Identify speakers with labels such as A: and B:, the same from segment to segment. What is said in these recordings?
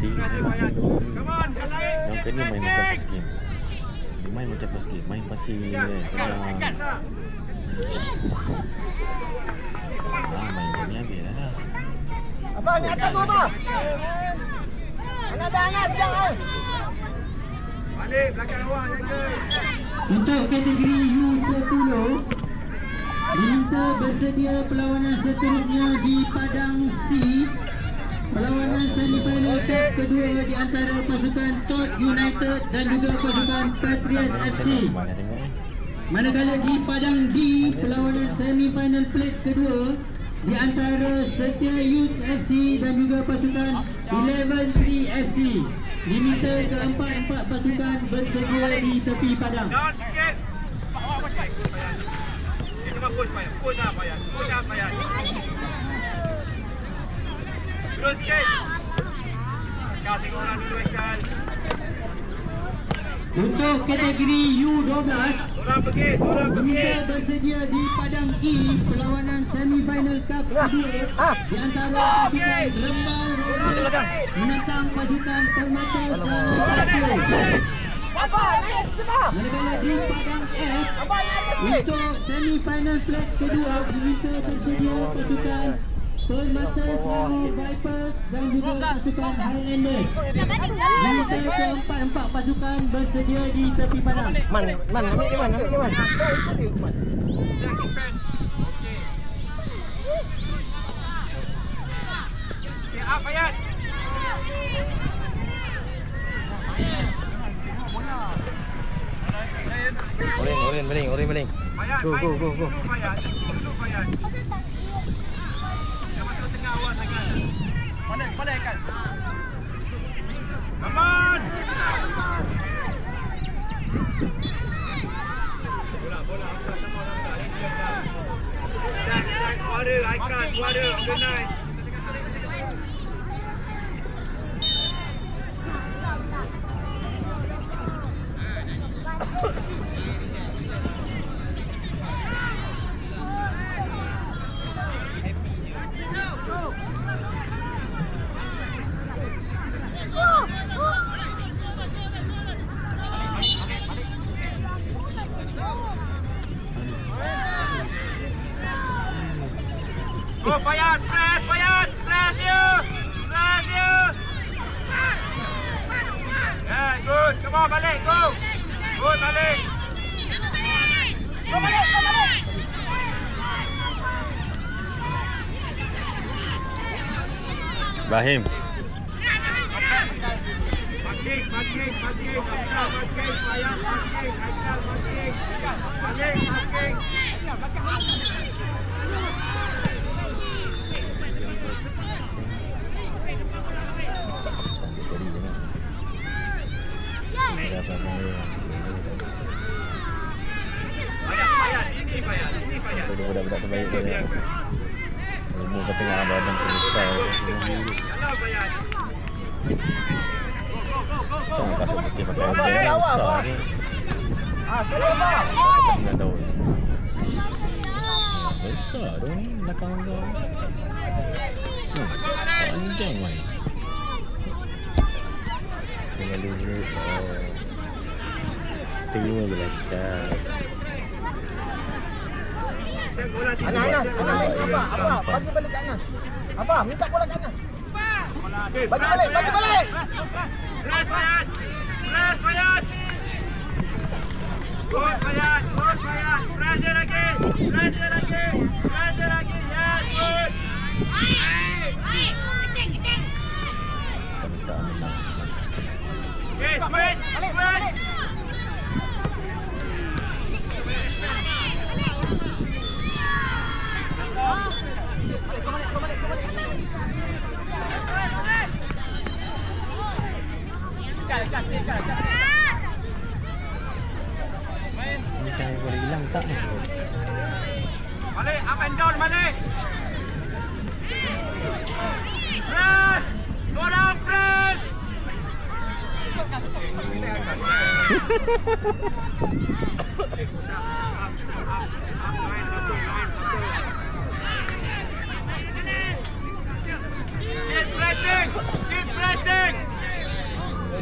A: Main pasal tu Yang kena main macam first game Dia main macam first game Main pasal eh, Tenang Ah, main macam ni habis dah dah
B: Abang, ni atas tu abang. Angkat dah, angkat. Jangan.
C: Balik belakang awak jaga.
D: Untuk kategori U10 Diminta bersedia perlawanan seterusnya di padang C Perlawanan semifinal cup kedua di antara pasukan Tot United dan juga pasukan Patriot FC Manakala di padang D perlawanan semifinal plate kedua di antara Setia Youth FC dan juga pasukan 11 3 FC diminta keempat-empat pasukan bersedia di tepi padang.
C: Down sikit. Ini cuma push payah. Push up payah. Push up payah. Terus sikit. Kau tengok orang dulu ikan.
D: Untuk kategori U12
C: Orang pergi, orang pergi.
D: diminta bersedia di padang E perlawanan semifinal cup kedua. Di antara pasukan Rembang menentang pasukan Permata. Manakala di padang F untuk semifinal plate kedua diminta bersedia pasukan Permata Sarawak Vipers dan juga pasukan Highlanders. Diminta keempat-empat pasukan bersedia di tepi padang.
B: Man, man, ambil dia man, ambil dia man.
C: Jack defend. Okey. Okey, up Ayat.
B: Oren, oren, oren, baling.
C: Ayat,
B: Go, go, go, go.
C: Ayat. Dulu, Ayat. Jangan masuk tengah awak Fayad.
A: Budak-budak terbaik dia
C: biar.
A: Ilmu kau tengok abang-abang selesai
C: Jalan, Fayad. Go, go, go, go, go.
A: Jangan kasut mesti pakai
B: Abang,
A: abang
B: eh,
A: yang
B: awak,
A: besar
B: abang.
A: ni
B: Ah, sekali abang.
A: Sembilan tahun Besar tu ni belakang
B: Anas, Anas, Anas bagi balik kat Anas. Abang, minta bola kat Anas. Bagi balik, bagi balik.
C: Press Fayad! Press Fayad! Good Fayad! Good Fayad! Press dia lagi! Press dia lagi! Press dia lagi! Yes, good! Okay, switch! Switch!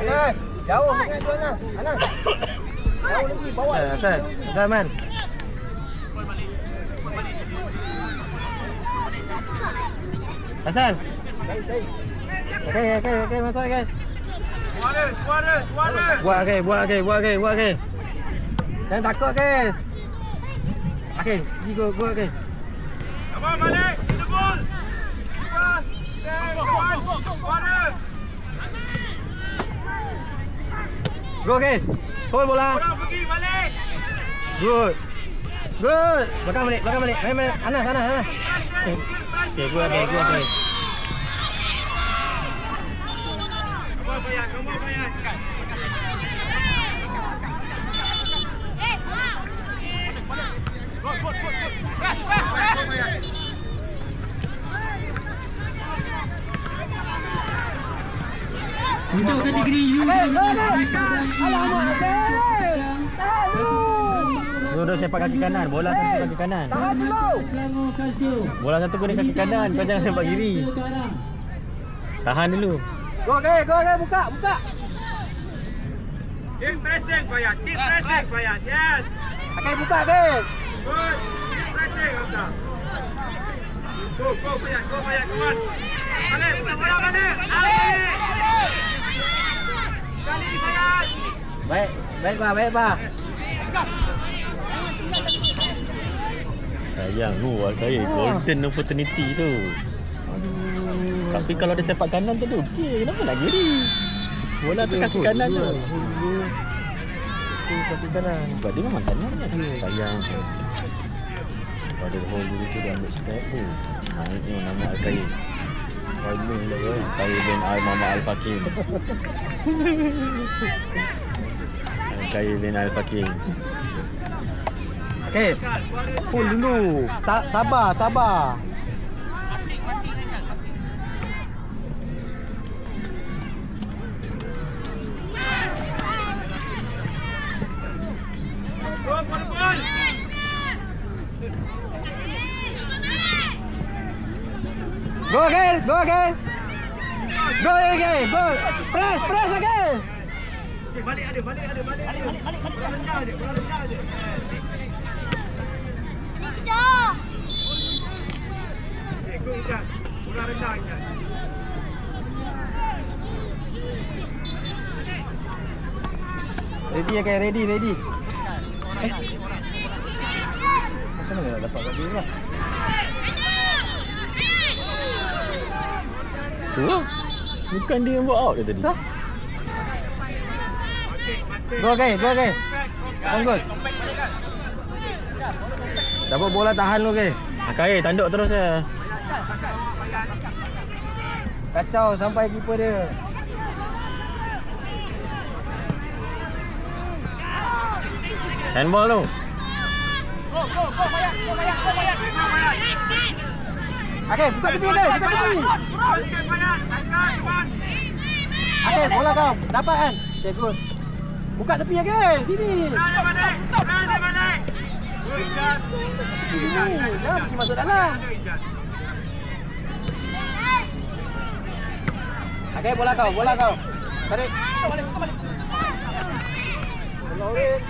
B: Anas, jauh dengan tu Anas. Anas. Jauh lagi, bawa.
E: Asal, asal man. Asal. Okey, okey, okey, masuk okey.
C: Suara, suara, suara.
E: Buat okey, buat okey, buat okey, buat okey. Jangan takut okey. Okey, pergi go, go okey.
C: Come on, balik. In the ball.
E: Go okey. Hold bola.
C: Orang pergi balik.
E: Good. Good. Belakang balik, belakang balik. Main, main. Anas, Anas, Anas.
C: Pressing,
E: Okey, go okey, go
D: Untuk kategori U
B: Alamak.
A: Suruh sepak kaki kanan. Bola satu kaki kanan.
B: Tahan.
A: Bola satu guna kaki kanan. Kau jangan sepak kiri. Tahan dulu.
B: Go okey, go okey, buka, buka.
C: Keep pressing, Bayan. Keep pressing, Bayan. Yes.
B: Okey, buka okey.
C: Good. Keep pressing, Hamza. Go, go, Bayan. Go, Bayan. Come on. Balik, buka bola balik. Balik.
E: Baik, baik bah, baik bah.
A: Sayang tu Al-Khair. Golden opportunity tu. Tapi kalau ada sepak kanan tu dia okey. Kenapa nak kiri? Bola tu kaki kanan tu.
E: Kaki kanan.
A: Sebab dia memang kanan kan. Sayang. Pada hole dulu tu dia ambil step tu. Ha, ini nama Al-Khair. Final lah ya. Al-Khair bin Al-Mama Al-Fakim. Al-Khair bin Al-Fakim.
E: Okey. Pull dulu. Sa- sabar, sabar.
C: Go for the
E: Go again, go again. Go again, go. Press, press again.
C: Eh, balik ada, balik ada, balik ada. Balik, balik, balik. Bola rendah je, bola rendah je. Eh, go Ijaz. Bola rendah Ijaz.
E: Ready again, ready, ready. Eh. Macam mana nak dapat kat dia lah?
A: Tu lah. Bukan dia yang buat out dia tadi.
E: Tak. Go again, go again. Unggul. Dapat bola tahan lu ke?
A: Al-Khair tanduk terus ya.
E: Kacau sampai keeper dia.
A: Handball tu.
E: Okey, buka tepi dia, buka tepi. Okey, bola kau. Dapat kan? Okey, good. Buka tepi again. Sini.
C: Bola dia balik. Ijaz. Ijaz.
E: Okey, bola kau, bola kau. Tarik. Bola weh.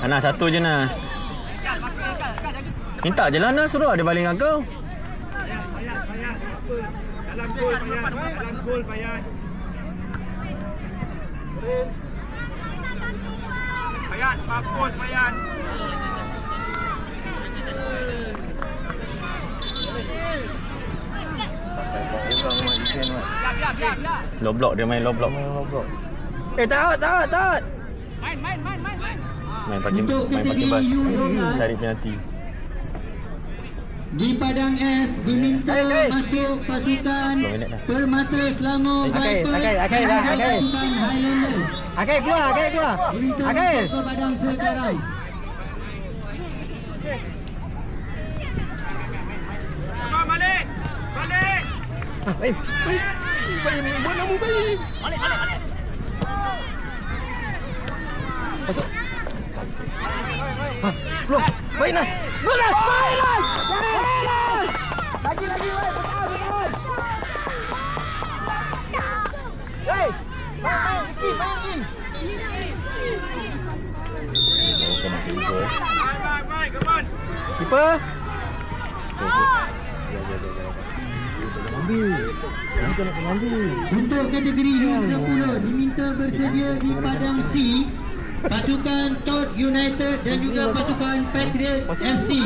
A: Anak satu je Nas. Minta je lah Nas suruh dia balik dengan kau.
C: Dalam gol. Dalam gol. Bayan, mampus, Bayan.
A: Low block dia main low block.
E: Eh, tak out, tak out, tak out.
A: Main pakai
D: Untuk
A: main pakai
D: kategori
A: bas.
D: U12.
A: Cari penalti.
D: Di padang F diminta
E: Okey, okey.
D: masuk pasukan. Permata Selangor
E: Okey,
D: Vipers
E: okey, okey dah,
D: dan
E: okey.
D: pasukan Highlanders.
E: Okey, keluar, okey, keluar.
D: Diminta
E: Okey.
D: masuk ke padang sekarang.
C: Balik. Balik.
E: Baik, baik. Baik, bola mu baik. Masuk. Inas. Gol Inas. Gol Inas. Lagi lagi wei. Betul betul. Wei.
A: Main lagi main lagi Keeper. Ambil.
D: Untuk kategori user pula diminta bersedia di padang C pasukan Todd United dan juga pasukan Patriot FC.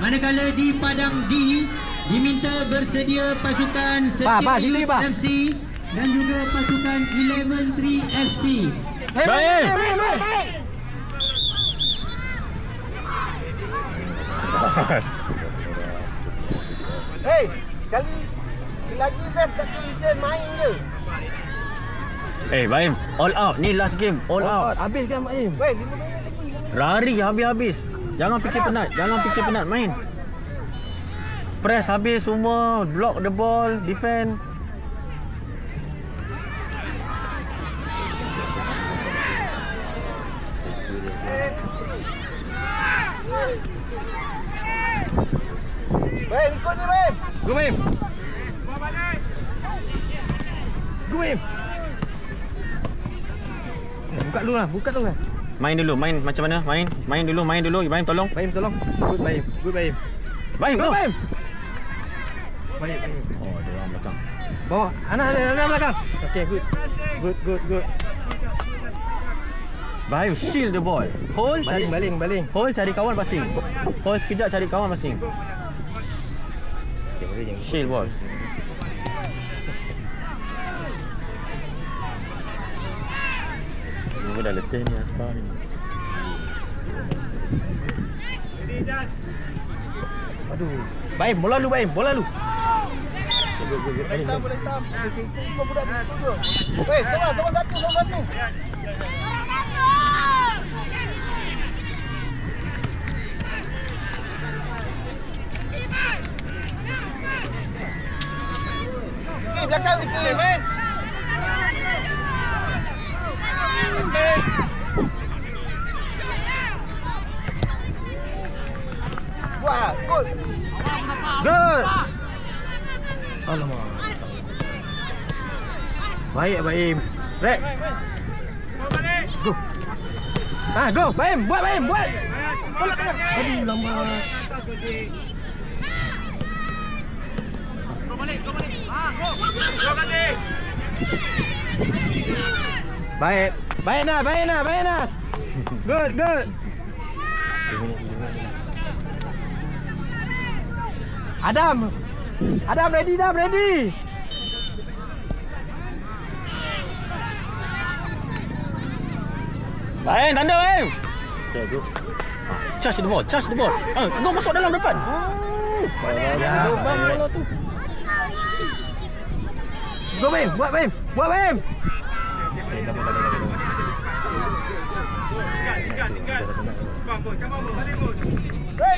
D: Manakala di padang D diminta bersedia pasukan Setia Youth. FC dan juga pasukan 113 FC.
E: Hei,
A: Baik.
E: baik, baik, baik.
B: Hei, sekali lagi best kat tulisan main je.
A: Eh, Baim, all out. Ni last game, all out.
E: Habis kan Mak Im?
B: Weh, lima minit lagi.
A: Lari habis-habis. Jangan fikir penat, jangan fikir penat main. Press habis semua, block the ball, defend.
B: Weh, ikut ni, weh.
E: Go Im. Go Im. Buka dulu lah, buka dulu lah.
A: Main dulu, main macam mana? Main, main dulu, main dulu. Baim tolong.
E: Baim tolong. Good Baim. Good Baim.
A: Baim,
E: Go. Baim. Baim, Baim.
A: Oh, dia orang belakang.
E: Bawa. Anak ada anak belakang. Okay, good. Good, good, good.
A: Baim, shield the ball. Hold, cari
E: Baling, baling.
A: Hold cari kawan passing. Hold sekejap cari kawan passing. Shield ball. Gua dah letih ni Aspa ni.
E: Aduh. Baim, bola lu Baim, bola lu.
B: Boleh tam,
E: Baim.
B: boleh tam. Okey, ikut semua budak di situ tu. Weh, sama, sama satu, sama satu. Okey, belakang Vicky, men.
E: Baik Baim. Rek. Go. Ha, go. Baim, buat Baim, buat. Tolak tengah. Aduh, lambat. Baik. Baik Nas, baik Nas, baik Nas. Good, good. Adam. Adam ready dah, ready.
A: Baim, tanda Baim. Okay, go. Ah, charge the ball, charge the ball. Ah, go masuk dalam depan.
E: Ya,
A: Lubang bola tu.
E: Go Baim, buat Baim. Buat Baim.
B: Weh,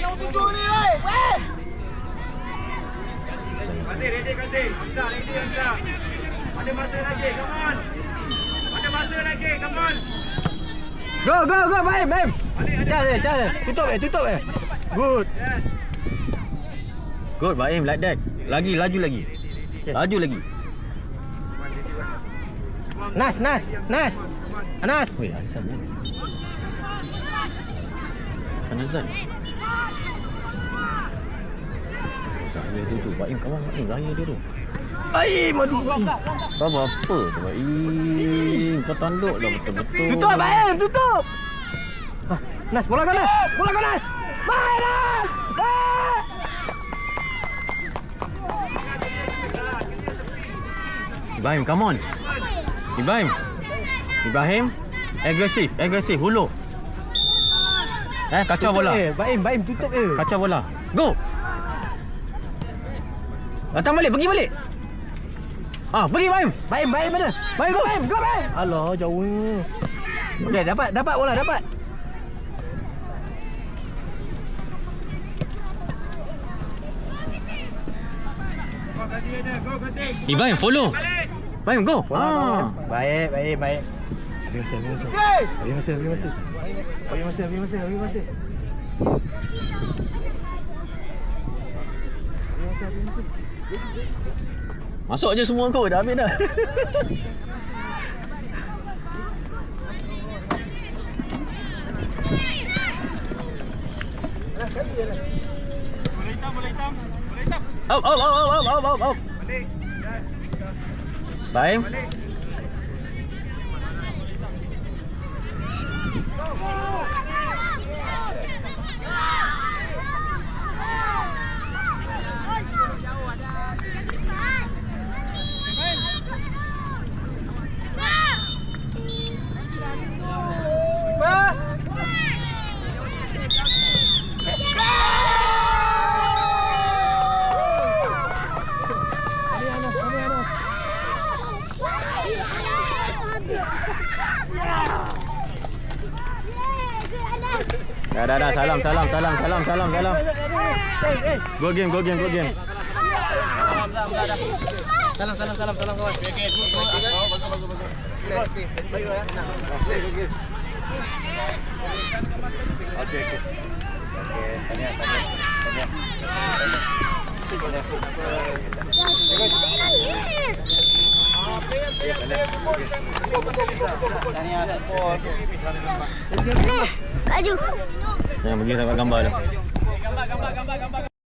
B: nombor tujuh ni, weh. Weh.
C: Kasih, ready, kasih. Hamzah, ready, Hamzah. Ada masa lagi, come on. Ada masa lagi, come on.
E: Go, go, go Baim, Baim. Charge eh, charge eh. Tutup eh, tutup eh. Good.
A: Good Baim, like that. Lagi, laju lagi. Laju lagi.
E: Nas, Nas, Nas. Nas.
A: Weh, asal Kan Azan. Saya tu tu. Baim kawan Baim. Raya dia tu.
E: Baim, aduh.
A: Kau buat apa tu Baim? Kau tanduk dah betul-betul.
E: Tutup Baim, tutup. Ah, Nas, bola kau Nas. Bola kau Nas. Baik Nas. Baik.
A: Ibrahim, come on. Ibrahim. Ibrahim. Agresif, agresif. Hulu. Eh, kacau
E: Tutup
A: bola.
E: Eh, Baim, Baim tutup eh.
A: Kacau bola. Go. Datang balik, pergi balik. Ah, pergi Baim.
E: Baim, Baim mana?
A: Baim, go.
E: Baim, go Baim. Alah, jauhnya. Okey, dapat, dapat bola, dapat.
C: Kasih kasih.
A: Ibrahim, follow. Baim, go. Ah.
E: Baik, baik, baik. Bagi masa, bagi masa.
B: Weh.
E: Bagi bagi masa. Bagi masa, bagi masa.
A: Masuk aja semua kau, dah habis dah.
B: Dah, kali je lah.
A: Up, up, up, up, up, up, up, up. Baim. Dah, dah, dah. Salam, salam, salam, salam, salam, salam. Go game, go game, go game.
E: Salam, salam, salam, salam kawan. Okey, okey, good, good. Bagus, bagus, bagus. Okey, baik. Okey, okey. Okey, okey. Okey, tanya, tanya. Tanya. Tanya support.
F: Baju.
A: Yang pergi sampai gambar tu.
G: Gambar, gambar, gambar, gambar.